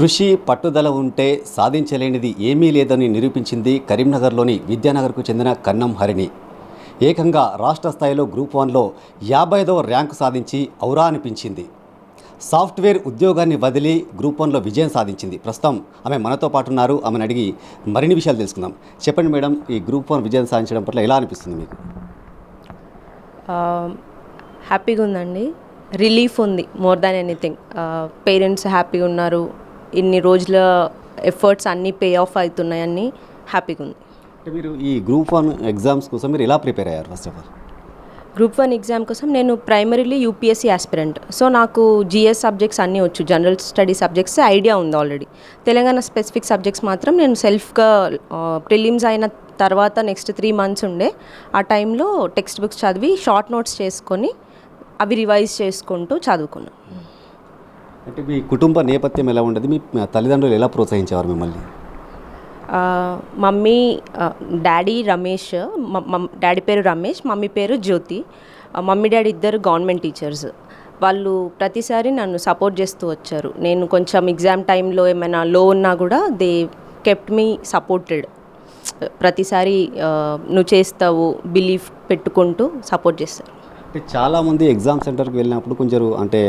కృషి పట్టుదల ఉంటే సాధించలేనిది ఏమీ లేదని నిరూపించింది కరీంనగర్లోని విద్యానగర్కు చెందిన కన్నం హరిణి. ఏకంగా రాష్ట్ర స్థాయిలో గ్రూప్ వన్లో యాభై ఐదవ ర్యాంకు సాధించి ఔరా అనిపించింది. సాఫ్ట్వేర్ ఉద్యోగాన్ని వదిలి గ్రూప్ వన్లో విజయం సాధించింది. ప్రస్తుతం ఆమె మనతో పాటు ఉన్నారు ఆమెను అడిగి మరిన్ని విషయాలు తెలుసుకుందాం. చెప్పండి మేడం ఈ గ్రూప్ వన్ విజయం సాధించడం పట్ల ఎలా అనిపిస్తుంది మీకు? హ్యాపీగా ఉందండి. రిలీఫ్ ఉంది. More than anything. పేరెంట్స్ హ్యాపీగా ఉన్నారు. ఇన్ని రోజుల ఎఫర్ట్స్ అన్నీ పే ఆఫ్ అవుతున్నాయని హ్యాపీగా ఉంది. అంటే మీరు ఈ గ్రూప్ వన్ ఎగ్జామ్స్ కోసం మీరు ఎలా ప్రిపేర్ అయ్యారు first of all? Group one exam కోసం నేను ప్రైమరీలీ యూపీఎస్సీ ఆస్పిరెంట్ సో నాకు జిఎస్ సబ్జెక్ట్స్ అన్నీ వచ్చు జనరల్ స్టడీ సబ్జెక్ట్స్ ఐడియా ఉంది ఆల్రెడీ. తెలంగాణ స్పెసిఫిక్ సబ్జెక్ట్స్ మాత్రం నేను సెల్ఫ్గా ప్రిలిమ్స్ అయిన తర్వాత నెక్స్ట్ త్రీ మంత్స్ ఉండే ఆ టైంలో టెక్స్ట్ బుక్స్ చదివి షార్ట్ నోట్స్ చేసుకొని అవి రివైజ్ చేసుకుంటూ చదువుకున్నాను. అంటే మీ కుటుంబ నేపథ్యం ఎలా ఉండదు? మీ తల్లిదండ్రులు ఎలా ప్రోత్సహించేవారు మిమ్మల్ని? మమ్మీ డాడీ రమేష్ డాడీ పేరు రమేష్ మమ్మీ పేరు జ్యోతి. మమ్మీ డాడీ ఇద్దరు గవర్నమెంట్ టీచర్స్. వాళ్ళు ప్రతిసారి నన్ను సపోర్ట్ చేస్తూ వచ్చారు. నేను కొంచెం ఎగ్జామ్ టైంలో ఏమైనా లో ఉన్నా కూడా దే కెప్ట్ మీ సపోర్టెడ్. ప్రతిసారి నువ్వు చేస్తావు బిలీఫ్ పెట్టుకుంటూ సపోర్ట్ చేస్తారు. అంటే చాలామంది ఎగ్జామ్ సెంటర్కి వెళ్ళినప్పుడు కొంచెం అంటే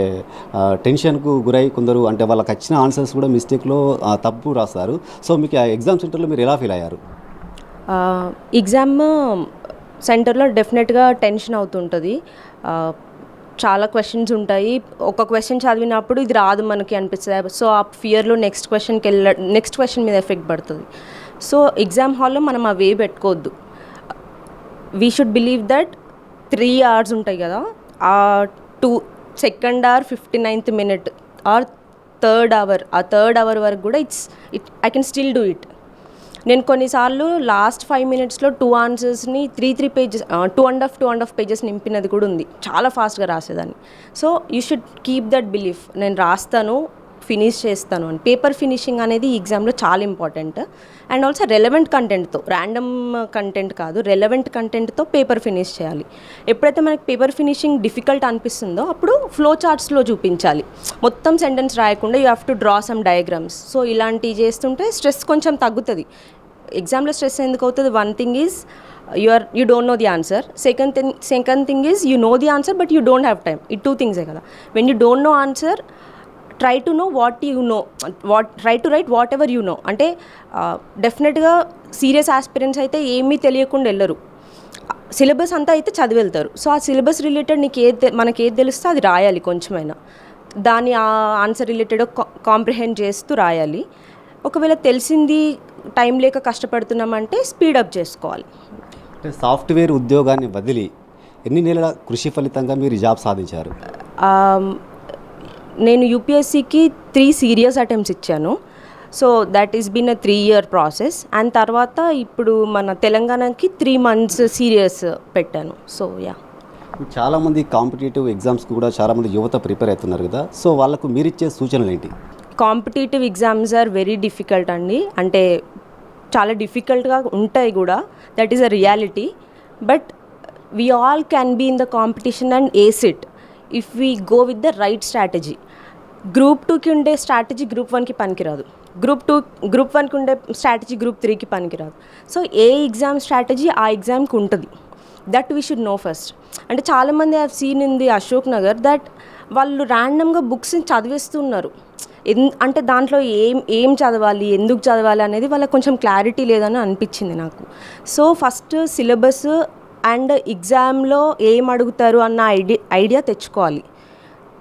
టెన్షన్కు గురై కొందరు అంటే వాళ్ళకి వచ్చిన ఆన్సర్స్ కూడా మిస్టేక్లో తప్పు రాస్తారు. సో మీకు ఆ ఎగ్జామ్ సెంటర్లో మీరు ఎలా ఫీల్ అయ్యారు? ఎగ్జామ్ సెంటర్లో డెఫినెట్గా టెన్షన్ అవుతుంటుంది. చాలా క్వశ్చన్స్ ఉంటాయి. ఒక క్వశ్చన్ చదివినప్పుడు ఇది రాదు మనకి అనిపిస్తుంది. సో ఆ ఫియర్లో నెక్స్ట్ క్వశ్చన్కి వెళ్ళ నెక్స్ట్ క్వశ్చన్ మీద ఎఫెక్ట్ పడుతుంది. సో ఎగ్జామ్ హాల్లో మనం ఆ వే పెట్టుకోవద్దు. We should believe that three hours ఉంటాయి కదా ఆ two second hour fifty ninth minute or third hour ఆ థర్డ్ అవర్ వరకు కూడా it's it I can still do it. నేను కొన్నిసార్లు లాస్ట్ ఫైవ్ మినిట్స్లో two ఆన్సర్స్ని three three pages two and half two and half pages నింపినది కూడా ఉంది. చాలా ఫాస్ట్గా రాసేదాన్ని. So you should keep that belief. నేను రాస్తాను ఫినిష్ చేస్తాను. అని పేపర్ ఫినిషింగ్ అనేది ఈ ఎగ్జామ్లో చాలా ఇంపార్టెంట్ అండ్ ఆల్సో రెలవెంట్ కంటెంట్తో ర్యాండమ్ కంటెంట్ కాదు రెలవెంట్ కంటెంట్తో పేపర్ ఫినిష్ చేయాలి. ఎప్పుడైతే మనకి పేపర్ ఫినిషింగ్ డిఫికల్ట్ అనిపిస్తుందో అప్పుడు ఫ్లో చార్ట్స్లో చూపించాలి. మొత్తం సెంటెన్స్ రాయకుండా you have to draw some diagrams so ఇలాంటివి చేస్తుంటే స్ట్రెస్ కొంచెం తగ్గుతుంది. ఎగ్జామ్లో స్ట్రెస్ ఎందుకు అవుతుంది? One thing is you are you don't know the answer second thing second thing is you know the answer but you don't have time ఈ two థింగ్సే కదా. When you don't know answer try to know what you know what try to write whatever you know అంటే డెఫినెట్గా serious aspirants అయితే ఏమీ తెలియకుండా వెళ్ళరు. Syllabus అంతా అయితే చదివి వెళ్తారు సో ఆ సిలబస్ రిలేటెడ్ నీకు ఏది మనకి ఏది తెలుస్తే అది రాయాలి కొంచెమైనా. దాని ఆ ఆన్సర్ రిలేటెడ్ కాంప్రిహెండ్ చేస్తూ రాయాలి. ఒకవేళ తెలిసింది టైం లేక కష్టపడుతున్నామంటే స్పీడప్ చేసుకోవాలి. సాఫ్ట్వేర్ ఉద్యోగాన్ని వదిలి ఎన్ని నెలల కృషి ఫలితంగా మీరు జాబ్ సాధించారు? నేను యూపీఎస్సికి త్రీ సీరియస్ అటెంప్ట్స్ ఇచ్చాను. So that is been a three year process and తర్వాత ఇప్పుడు మన తెలంగాణకి త్రీ మంత్స్ సీరియస్ పెట్టాను. సో యా చాలామంది కాంపిటేటివ్ ఎగ్జామ్స్కి కూడా చాలామంది యువత ప్రిపేర్ అవుతున్నారు కదా. సో వాళ్ళకు మీరిచ్చే సూచనలు ఏంటి competitive exams are very difficult అండి. అంటే చాలా డిఫికల్ట్గా ఉంటాయి కూడా. That is a reality but we all can be in the competition and ace it if we go with the right strategy group టూకి ఉండే స్ట్రాటజీ గ్రూప్ వన్కి పనికిరాదు. గ్రూప్ టూ గ్రూప్ వన్కి ఉండే స్ట్రాటజీ గ్రూప్ త్రీకి పనికిరాదు. సో ఏ exam strategy ఆ ఎగ్జామ్కి ఉంటుంది. That we should know first అంటే చాలామంది have seen in the Ashok Nagar that వాళ్ళు ర్యాండమ్గా బుక్స్ని చదివేస్తున్నారు. ఎన్ అంటే దాంట్లో ఏం ఏం చదవాలి ఎందుకు చదవాలి అనేది వాళ్ళకి కొంచెం క్లారిటీ లేదని అనిపించింది నాకు. సో ఫస్ట్ సిలబస్ అండ్ ఎగ్జామ్లో ఏం అడుగుతారు అన్న ఐడి ఐడియా తెచ్చుకోవాలి.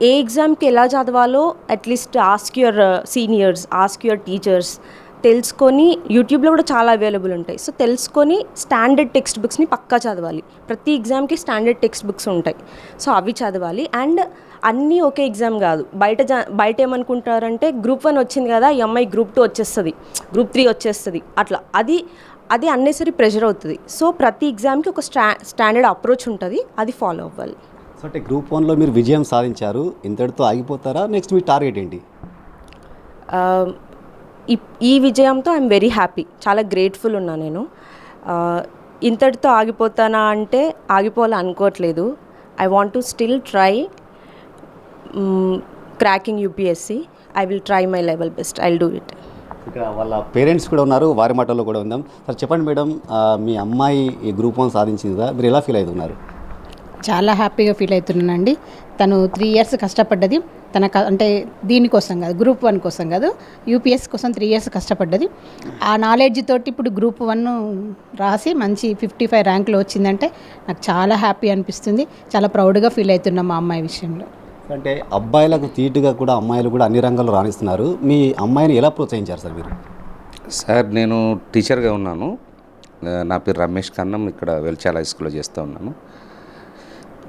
ఏ ఎగ్జామ్కి ఎలా చదవాలో at least ask your seniors ask your teachers తెలుసుకొని యూట్యూబ్లో కూడా చాలా అవైలబుల్ ఉంటాయి. సో తెలుసుకొని స్టాండర్డ్ టెక్స్ట్ బుక్స్ని పక్కా చదవాలి. ప్రతి ఎగ్జామ్కి స్టాండర్డ్ టెక్స్ట్ బుక్స్ ఉంటాయి. సో అవి చదవాలి. అండ్ అన్నీ ఒకే ఎగ్జామ్ కాదు. బయట జా బయట ఏమనుకుంటారంటే గ్రూప్ వన్ వచ్చింది కదా ఈ అమ్మాయి గ్రూప్ టూ వచ్చేస్తుంది. గ్రూప్ త్రీ వచ్చేస్తుంది. అట్లా. అది అది అన్నెసరీ ప్రెషర్ అవుతుంది. సో ప్రతి ఎగ్జామ్కి ఒక స్టా స్టాండర్డ్ అప్రోచ్ ఉంటుంది. అది ఫాలో అవ్వాలి. సో అంటే గ్రూప్ వన్లో మీరు విజయం సాధించారు. ఇంతటితో ఆగిపోతారా? నెక్స్ట్ మీ టార్గెట్ ఏంటి? ఆ, ఈ- విజయంతో ఐఎమ్ వెరీ హ్యాపీ చాలా గ్రేట్ఫుల్ ఉన్నా నేను. ఆ, ఇంతటితో ఆగిపోతానా అంటే ఆగిపోవాలి అనుకోవట్లేదు. I want to still try cracking UPSC I will try my level best I will do it ఇక్కడ వాళ్ళ పేరెంట్స్ కూడా ఉన్నారు వారి మాటల్లో కూడా ఉందాం సార్ చెప్పండి మేడం మీ అమ్మాయి ఈ గ్రూప్ వన్ సాధించింది కదా మీరు ఎలా ఫీల్ అవుతున్నారు? చాలా హ్యాపీగా ఫీల్ అవుతున్నానండి. తను త్రీ ఇయర్స్ కష్టపడ్డది. తన అంటే దీనికోసం కాదు గ్రూప్ వన్ కోసం కాదు యూపీఎస్ కోసం త్రీ ఇయర్స్ కష్టపడ్డది. ఆ నాలెడ్జ్ తోటి ఇప్పుడు గ్రూప్ వన్ రాసి మంచి ఫిఫ్టీ ఫైవ్ ర్యాంకులో వచ్చిందంటే నాకు చాలా హ్యాపీ అనిపిస్తుంది. చాలా ప్రౌడ్గా ఫీల్ అవుతున్నాం మా అమ్మాయి విషయంలో. అంటే అబ్బాయిలకు తీటుగా కూడా అమ్మాయిలు కూడా అన్ని రంగాల్లో రాణిస్తున్నారు. మీ అమ్మాయిని ఎలా ప్రోత్సహించారు సార్ మీరు? సార్ నేను టీచర్గా ఉన్నాను. నా పేరు రమేష్ కన్నం ఇక్కడ వెల్చాల హై స్కూల్లో చేస్తూ ఉన్నాను.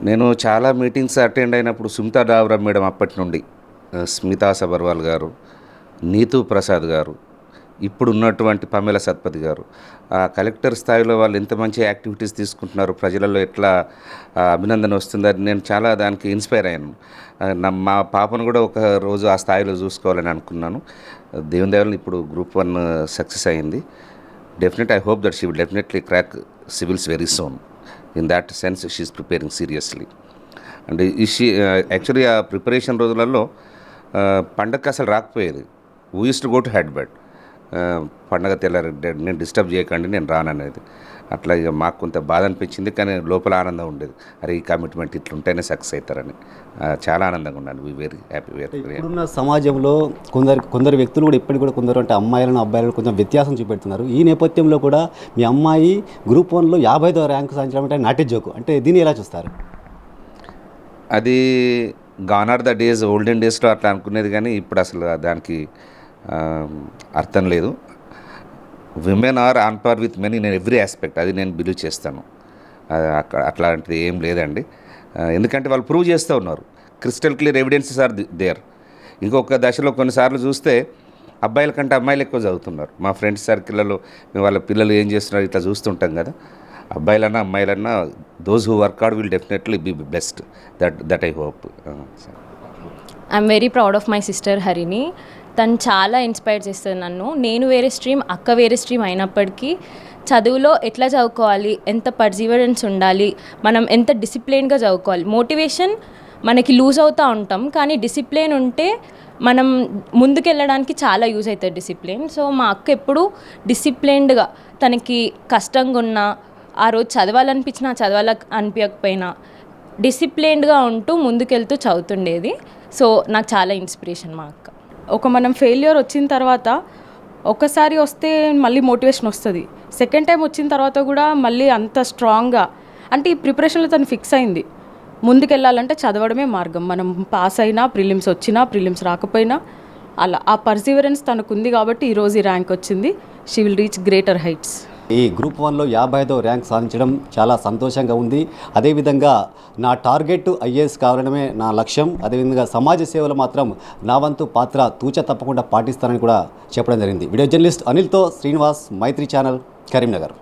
నేను చాలా మీటింగ్స్ అటెండ్ అయినప్పుడు సుమితా డావరా మేడం అప్పటి నుండి స్మితా సబర్వాల్ గారు నీతూ ప్రసాద్ గారు ఇప్పుడు ఉన్నటువంటి పమేల సత్పతి గారు. కలెక్టర్ స్థాయిలో వాళ్ళు ఎంత మంచి యాక్టివిటీస్ తీసుకుంటున్నారు. ప్రజలలో ఎట్లా అభినందన వస్తుందని నేను చాలా దానికి ఇన్స్పైర్ అయ్యాను. మా పాపను కూడా ఒక రోజు ఆ స్థాయిలో చూసుకోవాలని అనుకున్నాను. దేవుని దేవాలని ఇప్పుడు గ్రూప్ వన్ సక్సెస్ అయింది. Definite I hope that she will definitely crack civils very soon. In that sense she's preparing seriously. And ఈ షీ యాక్చువల్లీ ఆ ప్రిపరేషన్ రోజులలో పండగకి అసలు రాకపోయేది. Who used to go to head పండగ తెల్లారి "డాడ్, నేను disturb చేయకండి నేను రాననేది. అట్లా ఇక మాకు కొంత బాధ అనిపించింది కానీ లోపల ఆనందం ఉండేది. అరే ఈ కమిట్మెంట్ ఇట్లుంటేనే సక్సెస్ అవుతారని చాలా ఆనందంగా ఉన్నాను వి వెరీ హ్యాపీ వెరీ ఇప్పుడున్న సమాజంలో కొందరు కొందరు వ్యక్తులు కూడా ఇప్పటికి కూడా కొందరు అంటే అమ్మాయిలను అబ్బాయిలను కొంచెం వ్యత్యాసం చూపెడుతున్నారు. ఈ నేపథ్యంలో కూడా మీ అమ్మాయి గ్రూప్ వన్లో యాభై ఐదో ర్యాంకు సాధించడం అంటే నాటి జోకు అంటే దీన్ని ఎలా చూస్తారు? అది gone are the days olden డేస్లో అట్లా అనుకునేది కానీ ఇప్పుడు అసలు దానికి అర్థం లేదు. Women are on par with men in every aspect అది నేను బిలీవ్ చేస్తాను. అట్లాంటిది ఏం లేదండి. ఎందుకంటే వాళ్ళు ప్రూవ్ చేస్తూ ఉన్నారు. Crystal clear evidences are there ఇంకొక దశలో కొన్నిసార్లు చూస్తే అబ్బాయిల కంటే అమ్మాయిలు ఎక్కువ చదువుతున్నారు. మా ఫ్రెండ్స్ సర్కిల్లో వాళ్ళ పిల్లలు ఏం చేస్తున్నారు ఇట్లా చూస్తుంటాం కదా. అబ్బాయిలన్నా అమ్మాయిలన్నా those who work out will definitely be best that that I hope I'm very proud of my sister Harini తను చాలా ఇన్స్పైర్ చేస్తుంది నన్ను. నేను వేరే స్ట్రీమ్ అక్క వేరే స్ట్రీమ్ అయినప్పటికీ చదువులో ఎట్లా చదువుకోవాలి ఎంత పర్జీవరెన్స్ ఉండాలి మనం ఎంత డిసిప్లిన్గా చదువుకోవాలి. మోటివేషన్ మనకి లూజ్ అవుతూ ఉంటాం కానీ డిసిప్లిన్ ఉంటే మనం ముందుకెళ్ళడానికి చాలా యూజ్ అవుతుంది డిసిప్లిన్. సో మా అక్క ఎప్పుడు డిసిప్లిన్డ్గా తనకి కష్టంగా ఉన్నా ఆ రోజు చదవాలనిపించినా చదవాల అనిపించకపోయినా డిసిప్లిన్డ్గా ఉంటూ ముందుకెళ్తూ చదువుతుండేది. సో నాకు చాలా ఇన్స్పిరేషన్ మా అక్క. ఒక మనం ఫెయిల్యూర్ వచ్చిన తర్వాత ఒకసారి వస్తే మళ్ళీ మోటివేషన్ వస్తుంది. సెకండ్ టైం వచ్చిన తర్వాత కూడా మళ్ళీ అంత స్ట్రాంగ్గా అంటే ఈ ప్రిపరేషన్లో తను ఫిక్స్ అయింది. ముందుకెళ్ళాలంటే చదవడమే మార్గం. మనం పాస్ అయినా ప్రిలిమ్స్ వచ్చినా ప్రిలిమ్స్ రాకపోయినా అలా ఆ పర్సివరెన్స్ తనకుంది కాబట్టి ఈరోజు ఈ ర్యాంక్ వచ్చింది. She will reach greater heights ఈ గ్రూప్ వన్లో యాభై ఐదో ర్యాంక్ సాధించడం చాలా సంతోషంగా ఉంది. అదేవిధంగా నా టార్గెట్ ఐఏఎస్ కావడమే నా లక్ష్యం. అదేవిధంగా సమాజ సేవలో మాత్రం నా వంతు పాత్ర తూచ తప్పకుండా పాటిస్తానని కూడా చెప్పడం జరిగింది. వీడియో జర్నలిస్ట్ అనిల్తో శ్రీనివాస్ మైత్రి ఛానల్ కరీంనగర్.